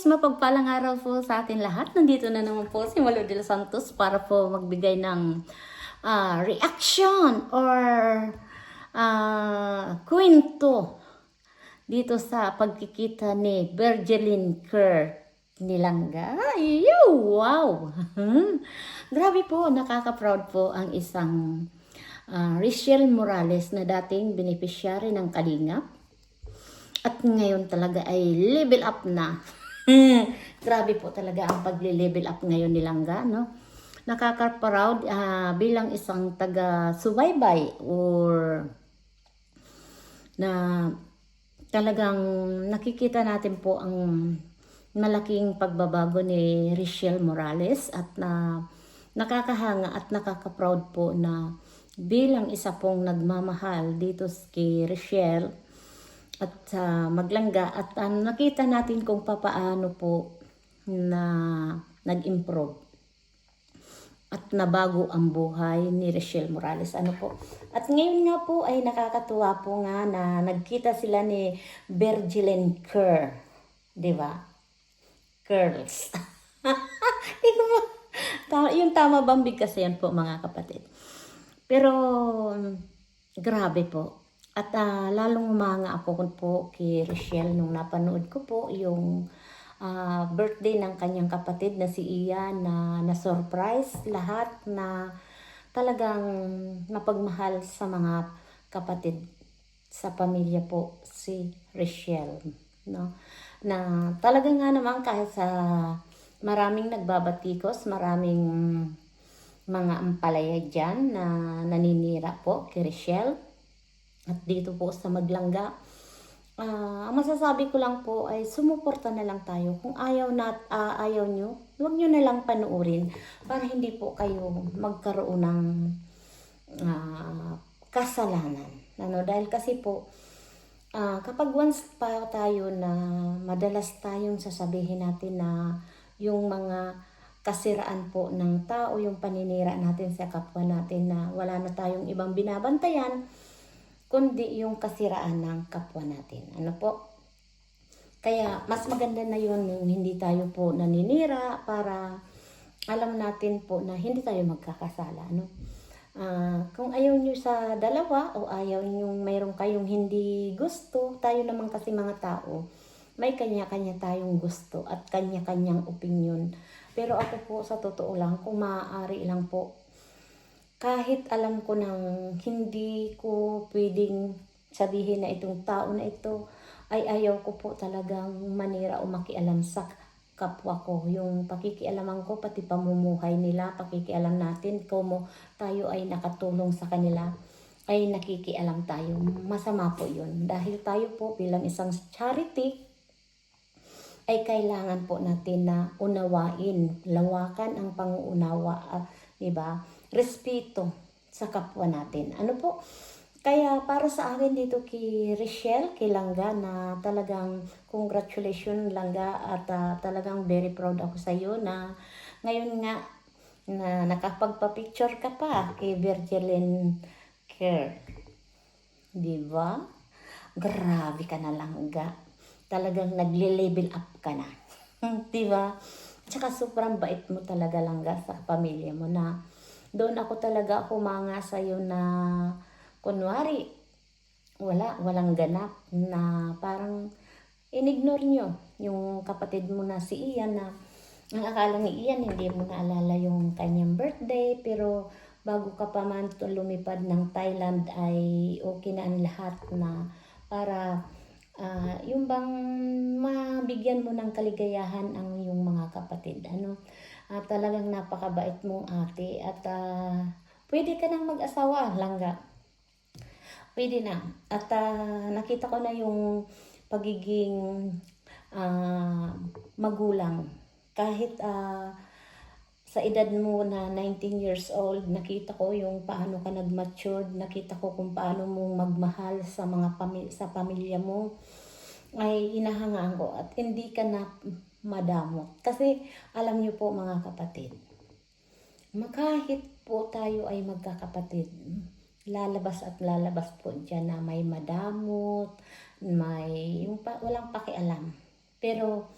guys, mapagpalang araw po sa atin lahat. Nandito na naman po si Malo de los Santos para po magbigay ng ah, reaction or ah, kwento dito sa pagkikita ni Bergeline Kerr Nilangga. Wow! Grabe po, nakaka-proud po ang isang ah, Richelle Morales na dating beneficiary ng Kalingap. At ngayon talaga ay level up na. Grabe po talaga ang pagle-level up ngayon ni Langga, no? Nakaka-proud ah, bilang isang taga-subaybay or na talagang nakikita natin po ang malaking pagbabago ni Richelle Morales at na nakakahanga at nakaka-proud po na bilang isa pong nagmamahal dito kay Richelle at sa maglangga at ah, nakita natin kung papaano po na nag-improve at nabago ang buhay ni Richelle Morales. Ano po? At ngayon nga po ay nakakatuwa po nga na nagkita sila ni Bergeline Kerr. Di ba? Curls. Yung tama bang bigkas yan po mga kapatid. Pero grabe po. At ah, lalong umanga ako po kay Richelle nung napanood ko po yung ah, birthday ng kanyang kapatid na si Ian na na-surprise lahat na talagang napagmahal sa mga kapatid sa pamilya po si Richelle no? Na talaga nga naman kahit sa maraming nagbabatikos maraming mga ampalaya dyan na naninira po kay Richelle at dito po sa Maglangga Ah, ang masasabi ko lang po ay sumuporta na lang tayo. Kung ayaw na ah, ayaw nyo, huwag nyo na lang panuorin para hindi po kayo magkaroon ng ah, kasalanan. Ano, dahil kasi po, ah, kapag once pa tayo na madalas tayong sasabihin natin na yung mga kasiraan po ng tao, yung paninira natin sa kapwa natin na wala na tayong ibang binabantayan, kundi yung kasiraan ng kapwa natin. Ano po? Kaya mas maganda na yun yung hindi tayo po naninira para alam natin po na hindi tayo magkakasala. Ano? Ah, kung ayaw nyo sa dalawa o ayaw nyo mayroon kayong hindi gusto, tayo naman kasi mga tao, may kanya-kanya tayong gusto at kanya-kanyang opinion. Pero ako po sa totoo lang, kung maaari lang po, kahit alam ko nang hindi ko pwedeng sabihin na itong tao na ito ay ayaw ko po talagang manira o makialam sa kapwa ko. Yung pakikialaman ko, pati pamumuhay nila, pakikialam natin, kung tayo ay nakatulong sa kanila, ay nakikialam tayo. Masama po yun. Dahil tayo po bilang isang charity, ay kailangan po natin na unawain, lawakan ang panguunawa, ah, 'di ba? Respeto sa kapwa natin. Ano po? Kaya para sa akin dito kay Richelle, kay Langga na talagang congratulations Langga at ah, talagang very proud ako sa iyo na ngayon nga na nakapagpa-picture ka pa kay Virgilin Kerr. 'Di ba? Grabe ka na Langga talagang nagle-level up ka na. Di ba? Tsaka sobrang bait mo talaga langga sa pamilya mo na doon ako talaga humanga sa iyo na kunwari wala, walang ganap na parang inignore nyo. Yung kapatid mo na si Ian na ang akala ni Ian hindi mo naalala yung kanyang birthday pero bago ka pa man lumipad ng Thailand ay okay na ang lahat na para ah, yung bang mabigyan mo ng kaligayahan ang mga kapatid. Ano? Ah, talagang napakabait mong ate at ah, pwede ka nang mag-asawa, langga. Pwede na. At ah, nakita ko na yung pagiging ah, magulang. Kahit ah, sa edad mo na 19 years old, nakita ko yung paano ka nag-matured, nakita ko kung paano mo magmahal sa mga pami- sa pamilya mo ay hinahangaan ko at hindi ka na madamot. Kasi alam niyo po mga kapatid, kahit po tayo ay magkakapatid, lalabas at lalabas po dyan na may madamot, may yung pa, walang pakialam. Pero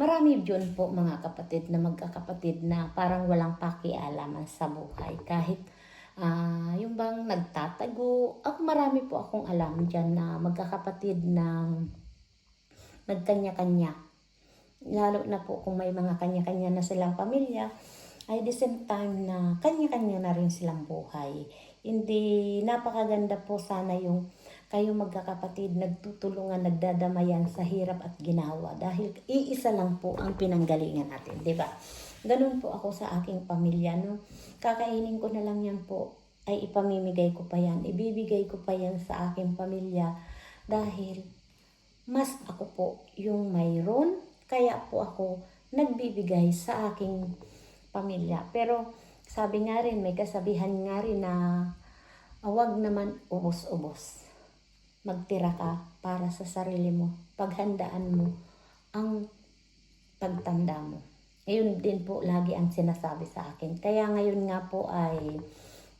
Marami dyan po mga kapatid na magkakapatid na parang walang pakialaman sa buhay. Kahit ah, yung bang nagtatago. Ako marami po akong alam dyan na magkakapatid na nagkanya-kanya. Lalo na po kung may mga kanya-kanya na silang pamilya, ay the same time na kanya-kanya na rin silang buhay. Hindi napakaganda po sana yung kayo magkakapatid nagtutulungan, nagdadamayan sa hirap at ginawa dahil iisa lang po ang pinanggalingan natin, di ba? Ganun po ako sa aking pamilya, no? Kakainin ko na lang yan po, ay ipamimigay ko pa yan, ibibigay ko pa yan sa aking pamilya dahil mas ako po yung mayroon, kaya po ako nagbibigay sa aking pamilya. Pero sabi nga rin, may kasabihan nga rin na awag naman ubos-ubos. Magtira ka para sa sarili mo. Paghandaan mo ang pagtanda mo. Ayun din po lagi ang sinasabi sa akin. Kaya ngayon nga po ay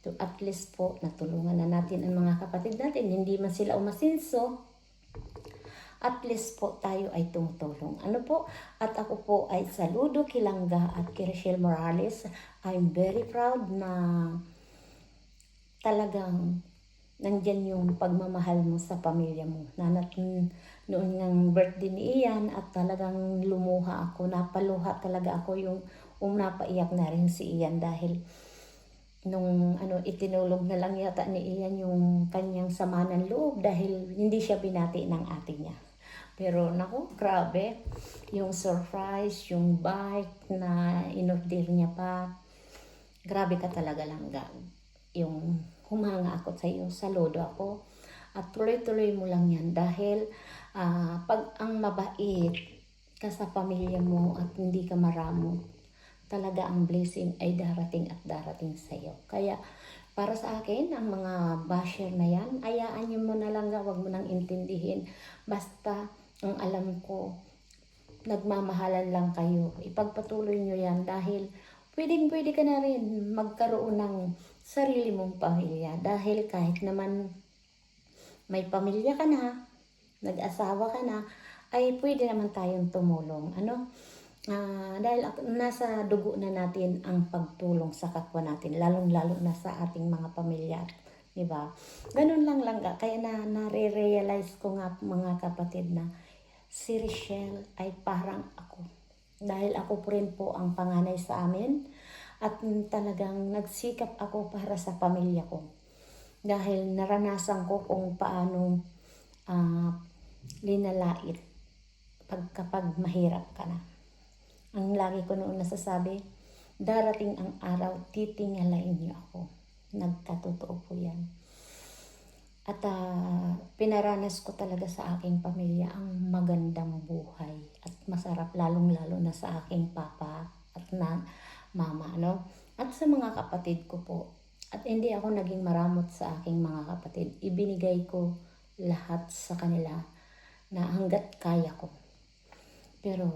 to at least po natulungan na natin ang mga kapatid natin. Hindi man sila umasinso, at least po tayo ay tumutulong. Ano po? At ako po ay saludo Kilangga at Kirishel Morales. I'm very proud na talagang nandyan yung pagmamahal mo sa pamilya mo. Na nat- noon ng birthday ni Ian at talagang lumuha ako, napaluha talaga ako yung um, napaiyak na rin si Ian dahil nung ano itinulog na lang yata ni Ian yung kanyang sama ng loob dahil hindi siya binati ng ate niya. Pero naku, grabe. Yung surprise, yung bike na inorder niya pa. Grabe ka talaga lang, Gag. Yung humanga ako sa iyo, saludo ako. At tuloy-tuloy mo lang yan dahil ah, pag ang mabait ka sa pamilya mo at hindi ka maramo, talaga ang blessing ay darating at darating sa iyo. Kaya para sa akin, ang mga basher na yan, ayaan nyo mo na lang, wag mo nang intindihin. Basta, ang alam ko, nagmamahalan lang kayo. Ipagpatuloy nyo yan dahil pwedeng pwede ka na rin magkaroon ng sarili mong pamilya. Dahil kahit naman may pamilya ka na, nag-asawa ka na, ay pwede naman tayong tumulong. Ano? Ah, dahil nasa dugo na natin ang pagtulong sa kapwa natin, lalong-lalo na sa ating mga pamilya. Di ba? Ganun lang lang. Kaya na nare-realize ko nga mga kapatid na si Richelle ay parang ako. Dahil ako po rin po ang panganay sa amin at talagang nagsikap ako para sa pamilya ko. Dahil naranasan ko kung paano ah, linalait pag kapag mahirap ka na. Ang lagi ko noon nasasabi, darating ang araw, titingalain niyo ako. Nagkatotoo po yan. At ah, pinaranas ko talaga sa aking pamilya ang magandang buhay at masarap lalong-lalo na sa aking papa at na mama, no? At sa mga kapatid ko po. At hindi ako naging maramot sa aking mga kapatid. Ibinigay ko lahat sa kanila na hanggat kaya ko. Pero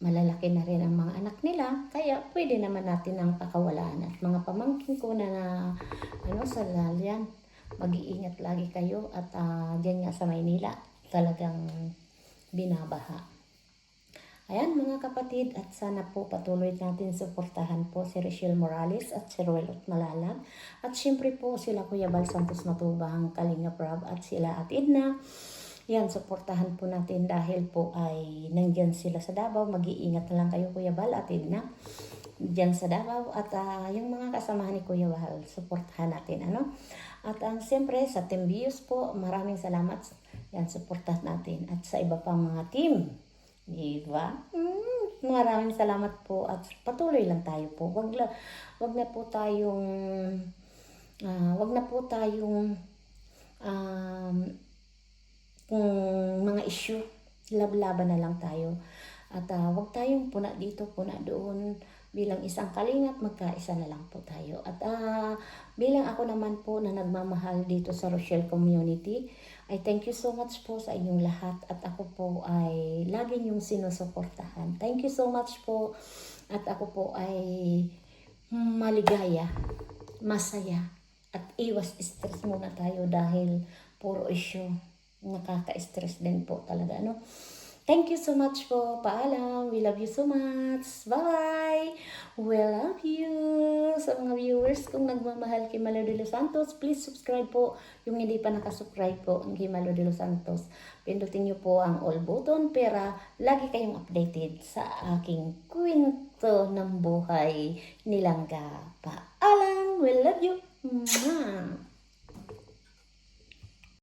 malalaki na rin ang mga anak nila, kaya pwede naman natin ang pakawalaan. At mga pamangkin ko na, na ano, sa lalyan, mag-iingat lagi kayo at ah, dyan nga sa Maynila, talagang binabaha. Ayan mga kapatid at sana po patuloy natin suportahan po si Richelle Morales at si Ruelot Malalag at syempre po sila Kuya Bal Santos Matubang, Kalinga Prab at sila at Edna. Yan, suportahan po natin dahil po ay nandyan sila sa Davao. Mag-iingat na lang kayo Kuya Bal at Edna dyan sa Davao at ah, yung mga kasamahan ni Kuya Wahal, suportahan natin. Ano? At ang siyempre sa Team Bios po, maraming salamat. Yan, suportahan natin. At sa iba pang mga team, di ba? Mm, maraming salamat po at patuloy lang tayo po. Wag, la, wag na po tayong ah, wag na po tayong um, kung mga issue, lablaban na lang tayo. At ah, wag tayong puna dito, puna doon. Bilang isang kalingap, magkaisa na lang po tayo. At ah, bilang ako naman po na nagmamahal dito sa Rochelle Community, ay thank you so much po sa inyong lahat. At ako po ay lagi niyong sinusuportahan. Thank you so much po. At ako po ay maligaya, masaya, at iwas stress muna tayo dahil puro issue nakaka-stress din po talaga ano Thank you so much po. Paalam. We love you so much. Bye! We love you! Sa mga viewers kong nagmamahal kay Malo de los Santos, please subscribe po. Yung hindi pa nakasubscribe po kay Malo de los Santos. Pindutin niyo po ang all button para lagi kayong updated sa aking kwento ng buhay nilangga. Paalam! We love you! Mwah!